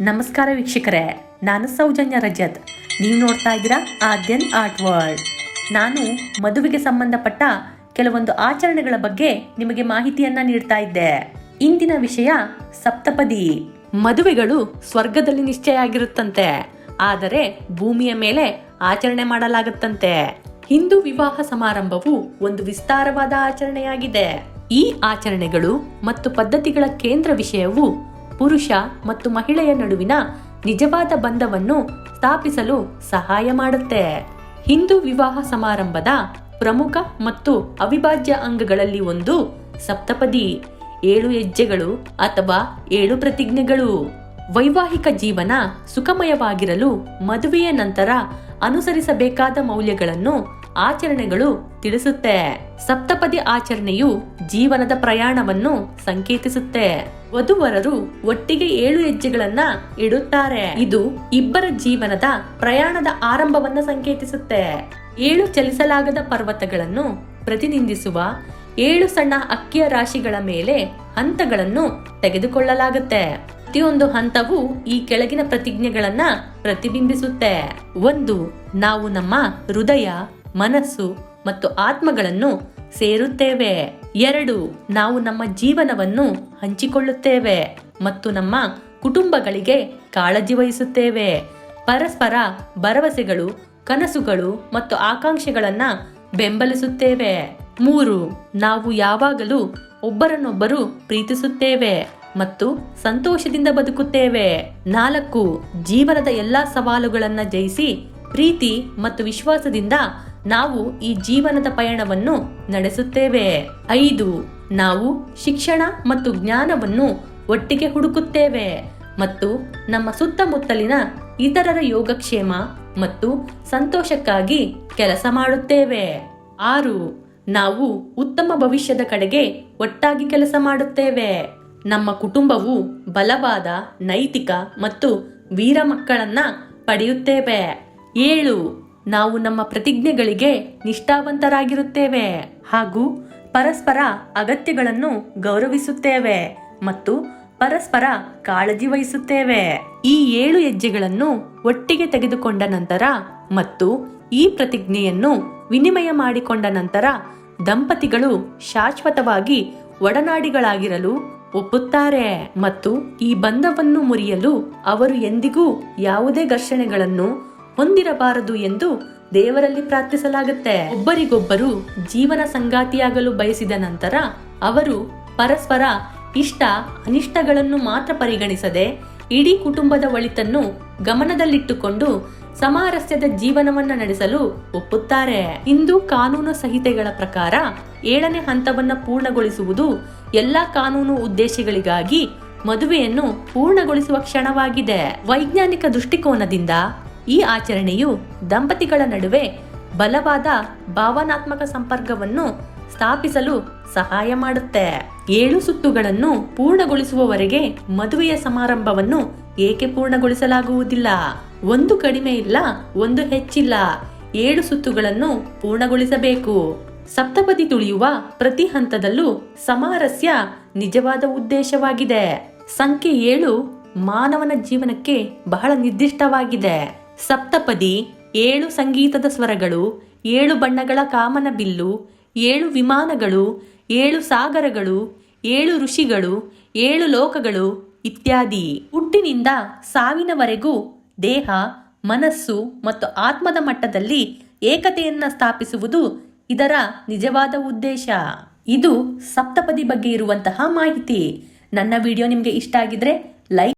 ನಮಸ್ಕಾರ ವೀಕ್ಷಕರೇ, ನಾನು ಸೌಜನ್ಯ ರಜತ್. ನೀವು ನೋಡ್ತಾ ಇದ್ದೀರಾ ಆದ್ಯನ್ ಆರ್ಟ್ ವರ್ಲ್ಡ್. ನಾನು ಮದುವೆಗೆ ಸಂಬಂಧಪಟ್ಟ ಕೆಲವೊಂದು ಆಚರಣೆಗಳ ಬಗ್ಗೆ ನಿಮಗೆ ಮಾಹಿತಿಯನ್ನ ನೀಡ್ತಾ ಇದ್ದೆ. ಇಂದಿನ ವಿಷಯ ಸಪ್ತಪದಿ. ಮದುವೆಗಳು ಸ್ವರ್ಗದಲ್ಲಿ ನಿಶ್ಚಯ ಆಗಿರುತ್ತಂತೆ, ಆದರೆ ಭೂಮಿಯ ಮೇಲೆ ಆಚರಣೆ ಮಾಡಲಾಗುತ್ತಂತೆ. ಹಿಂದೂ ವಿವಾಹ ಸಮಾರಂಭವು ಒಂದು ವಿಸ್ತಾರವಾದ ಆಚರಣೆಯಾಗಿದೆ. ಈ ಆಚರಣೆಗಳು ಮತ್ತು ಪದ್ಧತಿಗಳ ಕೇಂದ್ರ ವಿಷಯವು ಪುರುಷ ಮತ್ತು ಮಹಿಳೆಯ ನಡುವಿನ ನಿಜವಾದ ಬಂಧವನ್ನು ಸ್ಥಾಪಿಸಲು ಸಹಾಯ ಮಾಡುತ್ತೆ. ಹಿಂದೂ ವಿವಾಹ ಸಮಾರಂಭದ ಪ್ರಮುಖ ಮತ್ತು ಅವಿಭಾಜ್ಯ ಅಂಗಗಳಲ್ಲಿ ಒಂದು ಸಪ್ತಪದಿ, ಏಳು ಹೆಜ್ಜೆಗಳು ಅಥವಾ ಏಳು ಪ್ರತಿಜ್ಞೆಗಳು. ವೈವಾಹಿಕ ಜೀವನ ಸುಖಮಯವಾಗಿರಲು ಮದುವೆಯ ನಂತರ ಅನುಸರಿಸಬೇಕಾದ ಮೌಲ್ಯಗಳನ್ನು ಆಚರಣೆಗಳು ತಿಳಿಸುತ್ತೆ. ಸಪ್ತಪದಿ ಆಚರಣೆಯು ಜೀವನದ ಪ್ರಯಾಣವನ್ನು ಸಂಕೇತಿಸುತ್ತೆ. ವಧುವರರು ಒಟ್ಟಿಗೆ ಏಳು ಹೆಜ್ಜೆಗಳನ್ನ ಇಡುತ್ತಾರೆ. ಇದು ಇಬ್ಬರ ಜೀವನದ ಪ್ರಯಾಣದ ಆರಂಭವನ್ನ ಸಂಕೇತಿಸುತ್ತೆ. ಏಳು ಚಲಿಸಲಾಗದ ಪರ್ವತಗಳನ್ನು ಪ್ರತಿನಿಧಿಸುವ ಏಳು ಸಣ್ಣ ಅಕ್ಕಿಯ ರಾಶಿಗಳ ಮೇಲೆ ಹಂತಗಳನ್ನು ತೆಗೆದುಕೊಳ್ಳಲಾಗುತ್ತೆ. ಪ್ರತಿಯೊಂದು ಹಂತವು ಈ ಕೆಳಗಿನ ಪ್ರತಿಜ್ಞೆಗಳನ್ನ ಪ್ರತಿಬಿಂಬಿಸುತ್ತೆ. ಒಂದು, ನಾವು ನಮ್ಮ ಹೃದಯ ಮನಸ್ಸು ಮತ್ತು ಆತ್ಮಗಳನ್ನು ಸೇರುತ್ತೇವೆ. ಎರಡು, ನಾವು ನಮ್ಮ ಜೀವನವನ್ನು ಹಂಚಿಕೊಳ್ಳುತ್ತೇವೆ ಮತ್ತು ನಮ್ಮ ಕುಟುಂಬಗಳಿಗೆ ಕಾಳಜಿ ವಹಿಸುತ್ತೇವೆ. ಪರಸ್ಪರ ಭರವಸೆಗಳು, ಕನಸುಗಳು ಮತ್ತು ಆಕಾಂಕ್ಷೆಗಳನ್ನು ಬೆಂಬಲಿಸುತ್ತೇವೆ. ಮೂರು, ನಾವು ಯಾವಾಗಲೂ ಒಬ್ಬರನ್ನೊಬ್ಬರು ಪ್ರೀತಿಸುತ್ತೇವೆ ಮತ್ತು ಸಂತೋಷದಿಂದ ಬದುಕುತ್ತೇವೆ. ನಾಲ್ಕು, ಜೀವನದ ಎಲ್ಲಾ ಸವಾಲುಗಳನ್ನು ಜಯಿಸಿ ಪ್ರೀತಿ ಮತ್ತು ವಿಶ್ವಾಸದಿಂದ ನಾವು ಈ ಜೀವನದ ಪಯಣವನ್ನು ನಡೆಸುತ್ತೇವೆ. ಐದು, ನಾವು ಶಿಕ್ಷಣ ಮತ್ತು ಜ್ಞಾನವನ್ನು ಒಟ್ಟಿಗೆ ಹುಡುಕುತ್ತೇವೆ ಮತ್ತು ನಮ್ಮ ಸುತ್ತಮುತ್ತಲಿನ ಇತರರ ಯೋಗಕ್ಷೇಮ ಮತ್ತು ಸಂತೋಷಕ್ಕಾಗಿ ಕೆಲಸ ಮಾಡುತ್ತೇವೆ. ಆರು, ನಾವು ಉತ್ತಮ ಭವಿಷ್ಯದ ಕಡೆಗೆ ಒಟ್ಟಾಗಿ ಕೆಲಸ ಮಾಡುತ್ತೇವೆ. ನಮ್ಮ ಕುಟುಂಬವು ಬಲವಾದ ನೈತಿಕ ಮತ್ತು ವೀರ ಮಕ್ಕಳನ್ನ ಪಡೆಯುತ್ತೇವೆ. ಏಳು ನಾವು ನಮ್ಮ ಪ್ರತಿಜ್ಞೆಗಳಿಗೆ ನಿಷ್ಠಾವಂತರಾಗಿರುತ್ತೇವೆ ಹಾಗೂ ಪರಸ್ಪರ ಅಗತ್ಯಗಳನ್ನು ಗೌರವಿಸುತ್ತೇವೆ ಮತ್ತು ಪರಸ್ಪರ ಕಾಳಜಿ ವಹಿಸುತ್ತೇವೆ. ಈ ಏಳು ಹೆಜ್ಜೆಗಳನ್ನು ಒಟ್ಟಿಗೆ ತೆಗೆದುಕೊಂಡ ನಂತರ ಮತ್ತು ಈ ಪ್ರತಿಜ್ಞೆಯನ್ನು ವಿನಿಮಯ ಮಾಡಿಕೊಂಡ ನಂತರ ದಂಪತಿಗಳು ಶಾಶ್ವತವಾಗಿ ಒಡನಾಡಿಗಳಾಗಿರಲು ಒಪ್ಪುತ್ತಾರೆ ಮತ್ತು ಈ ಬಂಧವನ್ನು ಮುರಿಯಲು ಅವರು ಎಂದಿಗೂ ಯಾವುದೇ ಘರ್ಷಣೆಗಳನ್ನು ಹೊಂದಿರಬಾರದು ಎಂದು ದೇವರಲ್ಲಿ ಪ್ರಾರ್ಥಿಸಲಾಗುತ್ತೆ. ಒಬ್ಬರಿಗೊಬ್ಬರು ಜೀವನ ಸಂಗಾತಿಯಾಗಲು ಬಯಸಿದ ನಂತರ ಅವರು ಪರಸ್ಪರ ಇಷ್ಟ ಅನಿಷ್ಟಗಳನ್ನು ಮಾತ್ರ ಪರಿಗಣಿಸದೆ ಇಡೀ ಕುಟುಂಬದ ಒಳಿತನ್ನು ಗಮನದಲ್ಲಿಟ್ಟುಕೊಂಡು ಸಮಾರಸ್ಯದ ಜೀವನವನ್ನು ನಡೆಸಲು ಒಪ್ಪುತ್ತಾರೆ. ಇಂದು ಕಾನೂನು ಸಹಿತೆಗಳ ಪ್ರಕಾರ ಏಳನೇ ಹಂತವನ್ನು ಪೂರ್ಣಗೊಳಿಸುವುದು ಎಲ್ಲಾ ಕಾನೂನು ಉದ್ದೇಶಗಳಿಗಾಗಿ ಮದುವೆಯನ್ನು ಪೂರ್ಣಗೊಳಿಸುವ ಕ್ಷಣವಾಗಿದೆ. ವೈಜ್ಞಾನಿಕ ದೃಷ್ಟಿಕೋನದಿಂದ ಈ ಆಚರಣೆಯು ದಂಪತಿಗಳ ನಡುವೆ ಬಲವಾದ ಭಾವನಾತ್ಮಕ ಸಂಪರ್ಕವನ್ನು ಸ್ಥಾಪಿಸಲು ಸಹಾಯ ಮಾಡುತ್ತೆ. ಏಳು ಸುತ್ತುಗಳನ್ನು ಪೂರ್ಣಗೊಳಿಸುವವರೆಗೆ ಮದುವೆಯ ಸಮಾರಂಭವನ್ನು ಏಕೆ ಪೂರ್ಣಗೊಳಿಸಲಾಗುವುದಿಲ್ಲ? ಒಂದು ಕಡಿಮೆ ಇಲ್ಲ, ಒಂದು ಹೆಚ್ಚಿಲ್ಲ. ಏಳು ಸುತ್ತುಗಳನ್ನು ಪೂರ್ಣಗೊಳಿಸಬೇಕು. ಸಪ್ತಪದಿ ತುಳಿಯುವ ಪ್ರತಿ ಹಂತದಲ್ಲೂ ಸಮಾರಸ್ಯ ನಿಜವಾದ ಉದ್ದೇಶವಾಗಿದೆ. ಸಂಖ್ಯೆ ಏಳು ಮಾನವನ ಜೀವನಕ್ಕೆ ಬಹಳ ನಿರ್ದಿಷ್ಟವಾಗಿದೆ. ಸಪ್ತಪದಿ, ಏಳು ಸಂಗೀತದ ಸ್ವರಗಳು, ಏಳು ಬಣ್ಣಗಳ ಕಾಮನ ಬಿಲ್ಲು, ಏಳು ವಿಮಾನಗಳು, ಏಳು ಸಾಗರಗಳು, ಏಳು ಋಷಿಗಳು, ಏಳು ಲೋಕಗಳು ಇತ್ಯಾದಿ. ಹುಟ್ಟಿನಿಂದ ಸಾವಿನವರೆಗೂ ದೇಹ, ಮನಸ್ಸು ಮತ್ತು ಆತ್ಮದ ಮಟ್ಟದಲ್ಲಿ ಏಕತೆಯನ್ನು ಸ್ಥಾಪಿಸುವುದು ಇದರ ನಿಜವಾದ ಉದ್ದೇಶ. ಇದು ಸಪ್ತಪದಿ ಬಗ್ಗೆ ಇರುವಂತಹ ಮಾಹಿತಿ. ನನ್ನ ವಿಡಿಯೋ ನಿಮಗೆ ಇಷ್ಟ ಆಗಿದ್ರೆ ಲೈಕ್